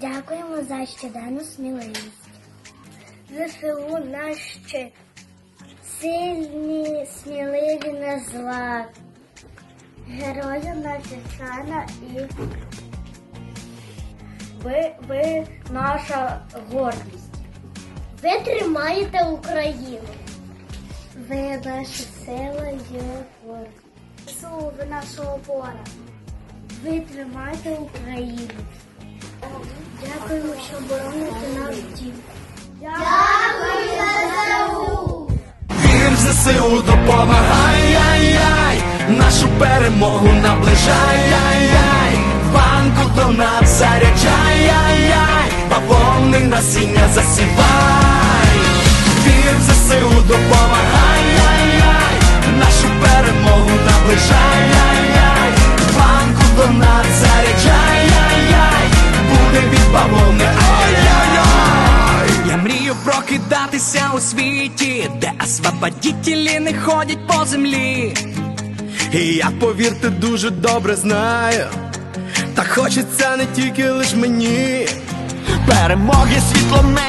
Дякуємо за щоденну сміливість. ЗСУ наші сильні, сміливі на зла. Героїв наша шана і ви, ви наша гордість. Ви тримаєте Україну. Ви наша сила і опора. ЗСУ, ви наша опора. Ви тримаєте Україну. Дякуємо, що бороните наш дім. Вір в ЗСУ допомагай, яй-яй, нашу перемогу наближай, яй-яй, банку до нас заряджай, яй-яй, бавовни насіння засівай. В допомагай, нашу перемогу наближай, яй-яй, банку до нас заряджай, буде від бавовни. Я мрію прокидатися у світі, де освободітелі не ходять по землі. І я, повірте, дуже добре знаю. Та хочеться не тільки лиш мені. Перемоги світло не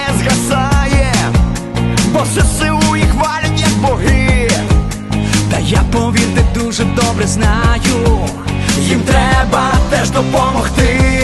знаю, їм треба теж допомогти.